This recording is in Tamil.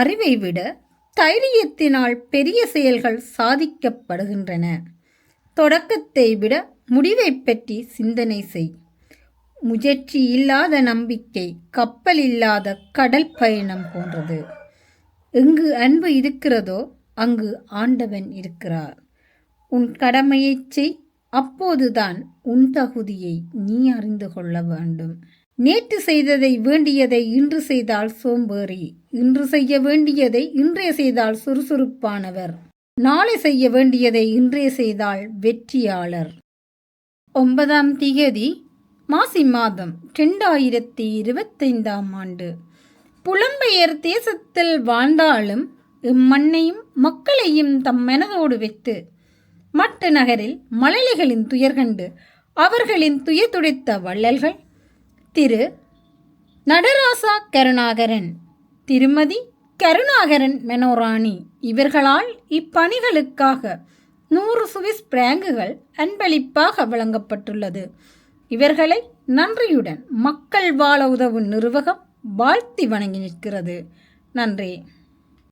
அறிவை விட தைரியத்தினால் பெரிய செயல்கள் சாதிக்கப்படுகின்றன. தொடக்கத்தை விட முடிவை பற்றி சிந்தனை செய். முயற்சி இல்லாத நம்பிக்கை கப்பல் இல்லாத கடல் பயணம் போன்றது. எங்கு அன்பு இருக்கிறதோ அங்கு ஆண்டவன் இருக்கிறார். உன் கடமையைச் செய் அப்போதுதான் உன் தகுதியை நீ அறிந்து கொள்ள வேண்டும். நேற்று செய்ததை வேண்டியதை இன்று செய்தால் சோம்பேறி. இன்று செய்ய வேண்டியதை இன்றே செய்தால் சுறுசுறுப்பானவர். நாளை செய்ய வேண்டியதை இன்றே செய்தால் வெற்றியாளர். ஒன்பதாம் திகதி மாசி மாதம் ரெண்டாயிரத்தி இருபத்தைந்தாம் ஆண்டு. புலம்பெயர் தேசத்தில் வாழ்ந்தாலும் இம்மண்ணையும் மக்களையும் தம் மனதோடு வைத்து மட்டு நகரில் மழலைகளின் துயர்கண்டு அவர்களின் துயர் துடைத்த வள்ளல்கள் திரு நடராசா கருணாகரன் திருமதி கருணாகரன் மெனோராணி. இவர்களால் இப்பணிகளுக்காக நூறு சுவிஸ் பிராங்குகள் அன்பளிப்பாக வழங்கப்பட்டுள்ளது. இவர்களை நன்றியுடன் மக்கள் வாழ உதவும் நிறுவகம் வாழ்த்தி வணங்கி நிற்கிறது. நன்றி.